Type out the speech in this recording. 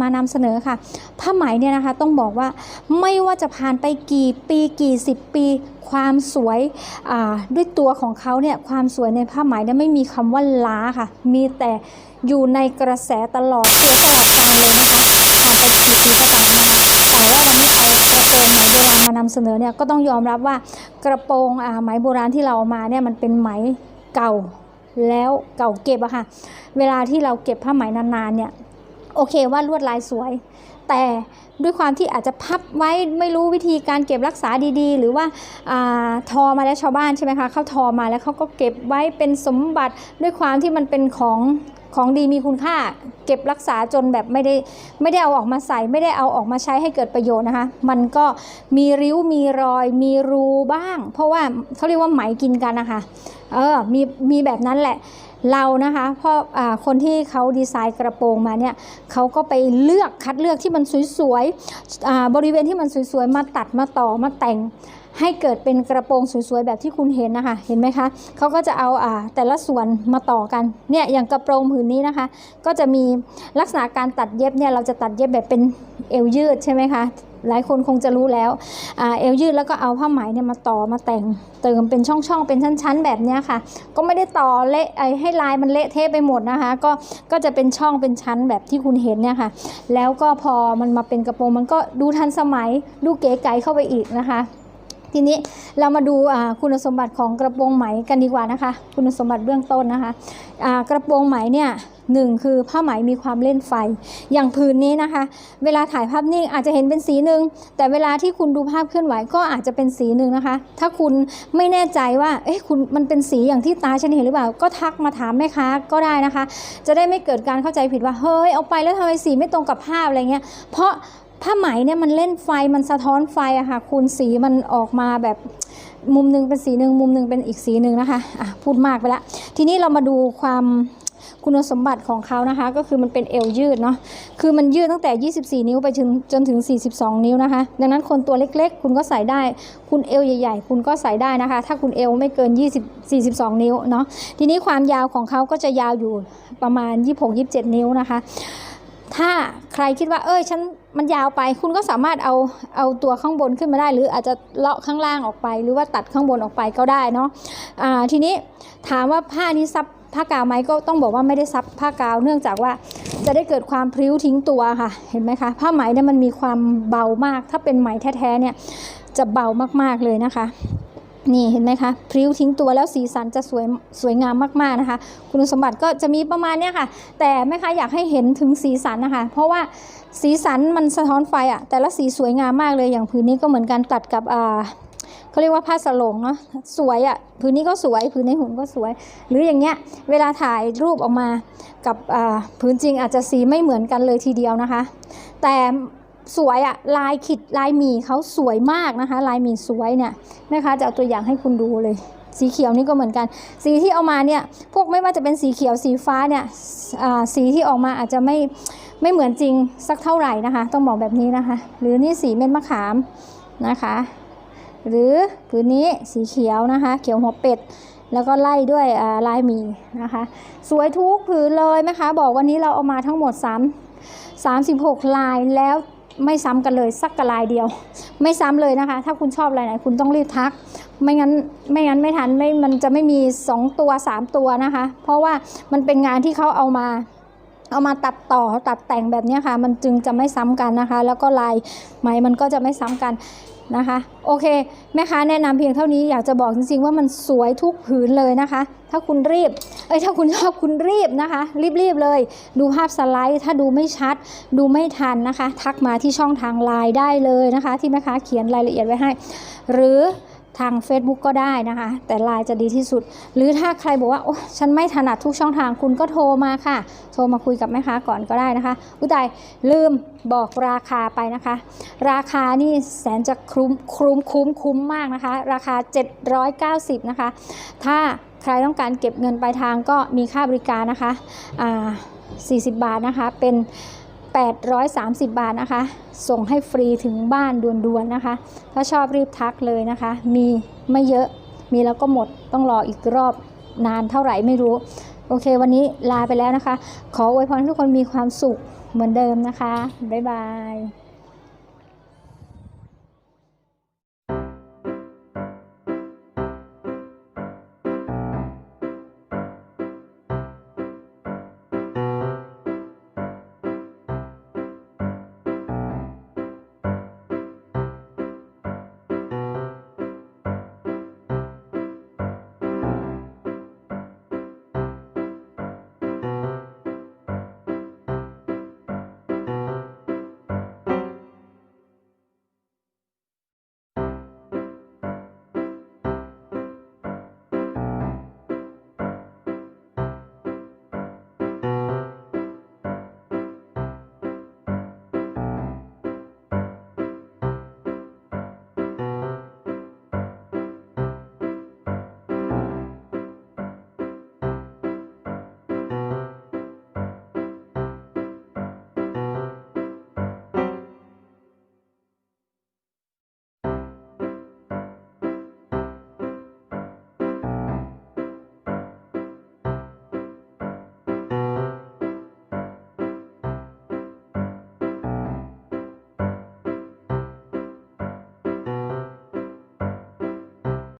มานำเสนอค่ะผ้าไหมเนี่ยนะคะต้องบอกว่าไม่ว่าจะผ่านไปกี่ปีกี่สิบปีความสวยด้วยตัวของเขาเนี่ยความสวยในผ้าไหมเนี่ยไม่มีคำว่าล้าค่ะ มีแต่อยู่ในกระแสตลอดตัวตลอดกาลเลยนะคะผ่านไปกี่ปีก็ตามนะคะแต่ว่าวันนี้เอากระโปรงไหมโบราณมานำเสนอเนี่ยก็ต้องยอมรับว่ากระโปรงไหมโบราณที่เราเอามาเนี่ยมันเป็นไหมเก่าแล้วเก่าเก็บอะค่ะ เวลาที่เราเก็บผ้าไหมนานๆเนี่ย โอเคว่าลวดลายสวย แต่ด้วยความที่อาจจะพับไว้ไม่รู้วิธีการเก็บรักษาดีๆ หรือว่าอาทอมาแล้วชาวบ้านใช่ไหมคะเขาทอมาแล้วเขาก็เก็บไว้เป็นสมบัติด้วยความที่มันเป็นของของดีมีคุณค่า เก็บรักษาจนแบบไม่ได้ไม่ได้เอาออกมาใส่ไม่ได้เอาออกมาใช้ให้เกิดประโยชน์นะคะ มันก็มีริ้วมีรอย มีรูบ้าง เพราะว่าเขาเรียกว่าไหมกินกันนะคะเออมีมีแบบนั้นแหละ เรานะคะเพราะคนที่เขาดีไซน์กระโปรงมาเนี่ยเขาก็ไปเลือกคัดเลือกที่มันสวยๆบริเวณที่มันสวยๆมาตัดมาต่อมาแต่งให้เกิดเป็นกระโปรงสวยๆแบบที่คุณเห็นนะคะ เห็นไหมคะเขาก็จะเอาอ่าแต่ละส่วนมาต่อกันเนี่ยอย่างกระโปรงผืนนี้นะคะ ก็จะมีลักษณะการตัดเย็บเนี่ยเราจะตัดเย็บแบบเป็นเอวยืดใช่ไหมคะ หลายคนคงจะรู้แล้วอเอวยืดแล้วก็เอาผ้าไหมเนี่ยมาต่อมาแต่งเติมเป็นช่องๆเป็นชั้น ๆ แบบนี้ค่ะ ก็ไม่ได้ต่อเละไอ้ให้ลายมันเละเทะไปหมดนะคะ ก็ก็จะเป็นช่องเป็นชั้นแบบที่คุณเห็นเนี่ยค่ะ แล้วก็พอมันมาเป็นกระโปรงมันก็ดูทันสมัยดูเก๋ไก๋เข้าไปอีกนะคะ ทีนี้เรามาดูคุณสมบัติของกระโปรงไหมกันดีกว่านะคะ คุณสมบัติเบื้องต้นนะคะอ่ากระโปรงไหมเนี่ยหนึ่งคือผ้าไหมมีความเล่นไฟ อย่างผืนนี้นะคะ เวลาถ่ายภาพนิ่งอาจจะเห็นเป็นสีหนึ่งแต่เวลาที่คุณดูภาพเคลื่อนไหวก็อาจจะเป็นสีหนึ่งนะคะ ถ้าคุณไม่แน่ใจว่าเอ๊ะคุณมันเป็นสีอย่างที่ตาฉันเห็นหรือเปล่า ก็ทักมาถามแม่ค้าก็ได้นะคะ จะได้ไม่เกิดการเข้าใจผิดว่าเฮ้ยเอาไปแล้วทำไมสีไม่ตรงกับภาพอะไรเงี้ยเพราะ ผ้าไหมเนี่ยมันเล่นไฟมันสะท้อนไฟอะค่ะคุณสีมันออกมาแบบมุมหนึงเป็นสีหนึ่งมุมหนึงเป็นอีกสีหนึ่งนะคะอะพูดมากไปละทีนี้เรามาดูความคุณสมบัติของเขานะคะ ก็คือมันเป็นเอวยืดเนาะคือมันยืดตั้งแต่ 24 นิ้วไปถึงจนถึง 42 นิ้วนะคะ ดังนั้นคนตัวเล็กๆ คุณก็ใส่ได้ คุณเอวใหญ่ ๆ คุณก็ใส่ได้นะคะ ถ้าคุณเอวไม่เกิน 20 42 นิ้วเนาะทีนี้ความยาวของเขาก็จะยาวอยู่ประมาณ 26-27 นิ้วนะคะ ถ้าใครคิดว่าเอ้ยฉันมันยาวไป คุณก็สามารถเอาเอาตัวข้างบนขึ้นมาได้ หรืออาจจะเลาะข้างล่างออกไป หรือว่าตัดข้างบนออกไปก็ได้เนาะอ่าทีนี้ถามว่าผ้านี้ซับผ้ากาวไหมก็ต้องบอกว่าไม่ได้ซับผ้ากาว เนื่องจากว่าจะได้เกิดความพริ้วทิ้งตัวค่ะ เห็นไหมคะผ้าไหมเนี่ยมันมีความเบามาก ถ้าเป็นไหมแท้ๆเนี่ยจะเบามากๆเลยนะคะ นี่เห็นไหมคะพริ้วทิ้งตัวแล้วสีสันจะสวยสวยงามมากๆนะคะ คุณสมบัติก็จะมีประมาณเนี้ยค่ะ แต่แม่ค้าอยากให้เห็นถึงสีสันนะคะ เพราะว่าสีสันมันสะท้อนไฟอะแต่ละสีสวยงามมากเลยอย่างผืนนี้ก็เหมือนกันตัดกับอ่าเขาเรียกว่าผ้าสลงเนาะสวยอะผืนนี้ก็สวยผืนในหุ่นก็สวย หรืออย่างเงี้ยเวลาถ่ายรูปออกมากับอ่าผืนจริงอาจจะสีไม่เหมือนกันเลยทีเดียวนะคะ แต่ สวยอะลายขิดลายหมีเขาสวยมากนะคะ ลายหมีสวยเนี่ยแม่ค้าจะเอาตัวอย่างให้คุณดูเลย สีเขียวนี่ก็เหมือนกัน สีที่เอามาเนี่ยพวกไม่ว่าจะเป็นสีเขียวสีฟ้าเนี่ยสีที่ออกมาอาจจะไม่ไม่เหมือนจริงสักเท่าไหร่นะคะ ต้องบอกแบบนี้นะคะ หรือนี่สีเม็ดมะขามนะคะ หรือผืนนี้สีเขียวนะคะ เขียวหัวเป็ดแล้วก็ไล่ด้วยลายมีนะคะ สวยทุกผืนเลยนะคะ บอกวันนี้เราเอามาทั้งหมด 3 36 ลายแล้ว ไม่ซ้ำกันเลยสักกระลายเดียว ไม่ซ้ำเลยนะคะ ถ้าคุณชอบอะไรไหนคุณต้องรีบทัก ไม่งั้นไม่งั้นไม่ทันไม่มันจะไม่มี 2 ตัว 3 ตัวนะคะ เพราะว่ามันเป็นงานที่เขาเอามาเอามาตัดต่อตัดแต่งแบบนี้ค่ะ มันจึงจะไม่ซ้ำกันนะคะ แล้วก็ลายไหมมันก็จะไม่ซ้ำกัน นะคะ โอเค แม่ค้าแนะนำเพียงเท่านี้อยากจะบอกจริงๆว่ามันสวยทุกผืนเลยนะคะ ถ้าคุณรีบเอ้ยถ้าคุณชอบคุณรีบนะคะ รีบๆเลย ดูภาพสไลด์ถ้าดูไม่ชัด ดูไม่ทันนะคะ ทักมาที่ช่องทางไลน์ได้เลยนะคะ ที่แม่ค้าเขียนรายละเอียดไว้ให้ หรือ ทาง Facebook ก็ได้นะคะ แต่ไลน์จะดีที่สุด หรือถ้าใครบอกว่า โอ้ฉันไม่ถนัดทุกช่องทางคุณก็โทรมาค่ะ โทรมาคุยกับแม่ค้าก่อนก็ได้นะคะ อุ้ยตายลืมบอกราคาไปนะคะ ราคานี่แสนจะคุ้มคุ้มคุ้มคุ้มมากนะคะ ราคา 790 นะคะ ถ้าใครต้องการเก็บเงินปลายทางก็มีค่าบริการนะคะอ่า40 บาทนะคะเป็น 830 บาทนะคะ ส่งให้ฟรีถึงบ้านด่วนๆนะคะ ถ้าชอบรีบทักเลยนะคะ มีไม่เยอะมีแล้วก็หมดต้องรออีกรอบนานเท่าไหร่ไม่รู้ โอเค วันนี้ลาไปแล้วนะคะ ขออวยพรทุกคนมีความสุขเหมือนเดิมนะคะ บ๊ายบาย